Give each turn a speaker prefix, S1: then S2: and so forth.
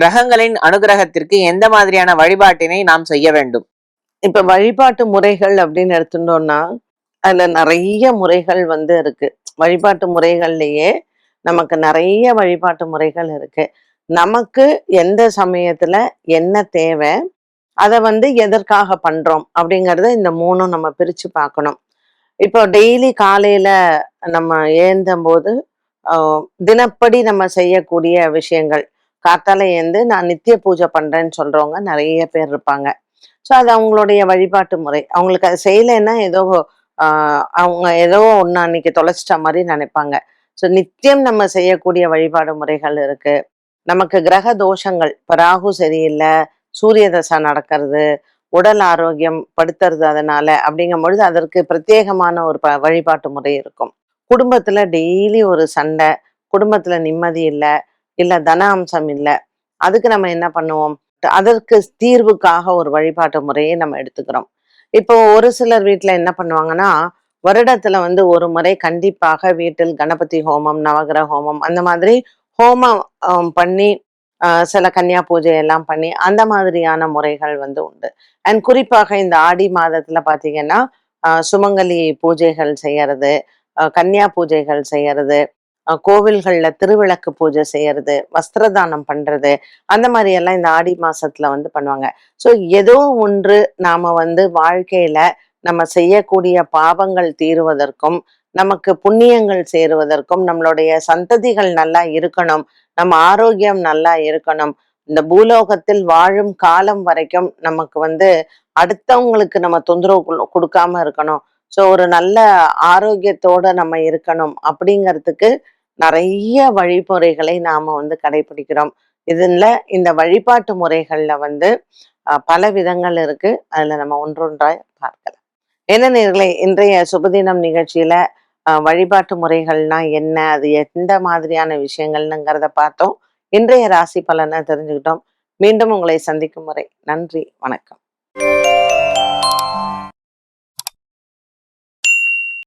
S1: கிரகங்களின் அனுகிரகத்திற்கு எந்த மாதிரியான வழிபாட்டினை நாம் செய்ய வேண்டும்?
S2: இப்ப வழிபாட்டு முறைகள் அப்படின்னு எடுத்துட்டோம்னா அதுல நிறைய முறைகள் வந்து இருக்கு. வழிபாட்டு முறைகள்லயே நமக்கு நிறைய வழிபாட்டு முறைகள் இருக்கு. நமக்கு எந்த சமயத்துல என்ன தேவை அதை வந்து எதற்காக பண்றோம் அப்படிங்கறத இந்த மூணும் நம்ம பிரிச்சு பார்க்கணும். இப்போ டெய்லி காலையில நம்ம ஏந்தும் போது ஆஹ், தினப்படி நம்ம செய்யக்கூடிய விஷயங்கள். காத்தால ஏந்து நான் நித்திய பூஜை பண்றேன்னு சொல்றவங்க நிறைய பேர் இருப்பாங்க. ஸோ அது அவங்களுடைய வழிபாட்டு முறை. அவங்களுக்கு அது செய்யலைன்னா ஏதோ அவங்க ஏதோ ஒன்று அன்னைக்கு தொலைச்சிட்ட மாதிரி நினைப்பாங்க. ஸோ நித்தியம் நம்ம செய்யக்கூடிய வழிபாடு முறைகள் இருக்கு. நமக்கு கிரக தோஷங்கள் இப்போ ராகு சரியில்லை சூரிய தசை நடக்கிறது உடல் ஆரோக்கியம் படுத்துறது அதனால அப்படிங்கும் பொழுது அதற்கு பிரத்யேகமான ஒரு ப வழிபாட்டு முறை இருக்கும். குடும்பத்தில் டெய்லி ஒரு சண்டை குடும்பத்தில் நிம்மதி இல்லை இல்லை தன அம்சம் இல்லை. அதுக்கு நம்ம என்ன பண்ணுவோம்? அதற்கு தீர்வுக்காக ஒரு வழிபாட்டு முறையை நம்ம எடுத்துக்கிறோம். இப்போ ஒரு சிலர் வீட்ல என்ன பண்ணுவாங்கன்னா வருடத்துல வந்து ஒரு முறை கண்டிப்பாக வீட்டில் கணபதி ஹோமம் நவகிரக ஹோமம் அந்த மாதிரி ஹோமம் பண்ணி ஆஹ், சில கன்னியா பூஜை எல்லாம் பண்ணி அந்த மாதிரியான முறைகள் வந்து உண்டு. அண்ட் குறிப்பாக இந்த ஆடி மாதத்துல பாத்தீங்கன்னா சுமங்கலி பூஜைகள் செய்யறது கன்னியா பூஜைகள் செய்யறது கோவில்கள்ல திருவிளக்கு பூஜை செய்யறது வஸ்திரதானம் பண்றது அந்த மாதிரி எல்லாம் இந்த ஆடி மாசத்துல வந்து பண்ணுவாங்க. ஸோ ஏதோ ஒன்று நாம வந்து வாழ்க்கையில நம்ம செய்யக்கூடிய பாவங்கள் தீருவதற்கும் நமக்கு புண்ணியங்கள் சேருவதற்கும் நம்மளுடைய சந்ததிகள் நல்லா இருக்கணும் நம்ம ஆரோக்கியம் நல்லா இருக்கணும் இந்த பூலோகத்தில் வாழும் காலம் வரைக்கும் நமக்கு வந்து அடுத்தவங்களுக்கு நம்ம தொந்தரவு கொடுக்காம இருக்கணும் ஸோ ஒரு நல்ல ஆரோக்கியத்தோட நம்ம இருக்கணும் அப்படிங்கிறதுக்கு நிறைய வழிமுறைகளை நாம வந்து கடைபிடிக்கிறோம். இதுல இந்த வழிபாட்டு முறைகள்ல வந்து பல விதங்கள் இருக்கு. அதுல நம்ம ஒன்றொன்றாய் பார்க்கலாம். என்ன நேர்களை இன்றைய சுபதினம் நிகழ்ச்சியில வழிபாட்டு முறைகள்னா என்ன? அது எந்த மாதிரியான விஷயங்கள்னுங்கிறத பார்த்தோம். இன்றைய ராசி பலனை தெரிஞ்சுக்கிட்டோம். மீண்டும் உங்களை சந்திக்கும் முறை. நன்றி. வணக்கம்.